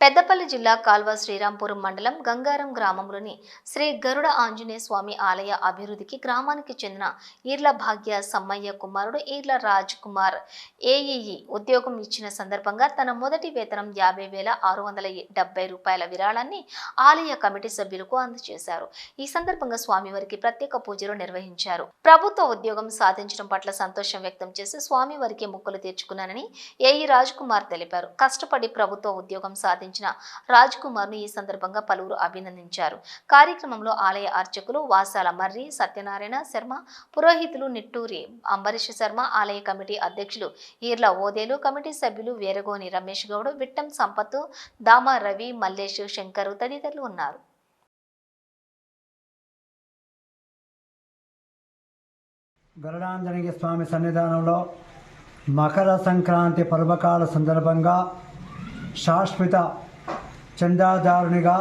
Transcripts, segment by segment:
పెద్దపల్లి జిల్లా కాల్వ శ్రీరాంపురం మండలం గంగారం గ్రామంలోని శ్రీ గరుడ ఆంజనేయ స్వామి ఆలయ అభివృద్ధికి గ్రామానికి చెందిన ఈర్ల భాగ్య సమ్మయ్య కుమారుడు ఈర్ల రాజ్ కుమార్ ఏఈఈ ఉద్యోగం ఇచ్చిన సందర్భంగా తన మొదటి వేతనం యాభై వేల ఆరు వందల డెబ్బై రూపాయల విరాళాన్ని ఆలయ కమిటీ సభ్యులకు అందజేశారు. ఈ సందర్భంగా స్వామివారికి ప్రత్యేక పూజలు నిర్వహించారు. ప్రభుత్వ ఉద్యోగం సాధించడం పట్ల సంతోషం వ్యక్తం చేసి స్వామివారికి మొక్కులు తీర్చుకున్నానని ఏఈ రాజ్ కుమార్ తెలిపారు. కష్టపడి ప్రభుత్వ ఉద్యోగం సాధించారు సాధించిన రాజ్ కుమార్ను ఈ సందర్భంగా పలువురు అభినందించారు. కార్యక్రమంలో ఆలయ అర్చకులు వాసాల మర్రి సత్యనారాయణ శర్మ పురోహితులు నిట్టూరి అంబరీష్ శర్మ ఆలయ కమిటీ అధ్యక్షులు ఈర్ల ఓదేలు కమిటీ సభ్యులు వేరగోని రమేష్ గౌడ్ విట్టం సంపత్తు దామా రవి మల్లేష్ శంకరు తదితరులు ఉన్నారు. గరుడాంజనేయ స్వామి సన్నిధానంలో మకర సంక్రాంతి పర్వకాల సందర్భంగా శాశ్వత చందాదారునిగా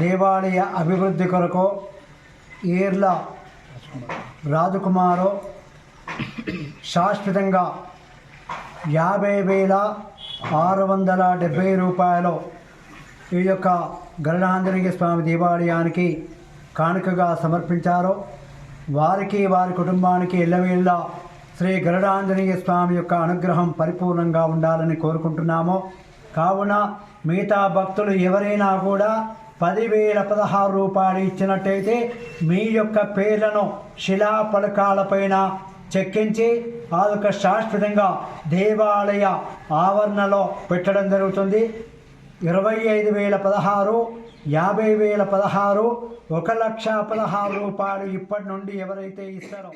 దేవాలయ అభివృద్ధి కొరకు ఈర్ల రాజకుమారు శాశ్వతంగా యాభై వేల ఆరు వందల డెబ్భై రూపాయలు ఈ యొక్క గరుడాంజనేయ స్వామి దేవాలయానికి కానుకగా సమర్పించారు. వారికి వారి కుటుంబానికి ఎల్లవేళ్ళ శ్రీ గరుడాంజనేయ స్వామి యొక్క అనుగ్రహం పరిపూర్ణంగా ఉండాలని కోరుకుంటున్నాము. కావున మిగతా భక్తులు ఎవరైనా కూడా పదివేల పదహారు రూపాయలు ఇచ్చినట్టయితే మీ యొక్క పేర్లను శిలా పలకాలపైన చెక్కించి ఆ యొక్క శాశ్వతంగా దేవాలయ ఆవరణలో పెట్టడం జరుగుతుంది. ఇరవై ఐదు వేల పదహారు యాభై వేల పదహారు ఒక లక్ష పదహారు రూపాయలు ఇప్పటి నుండి ఎవరైతే ఇస్తారో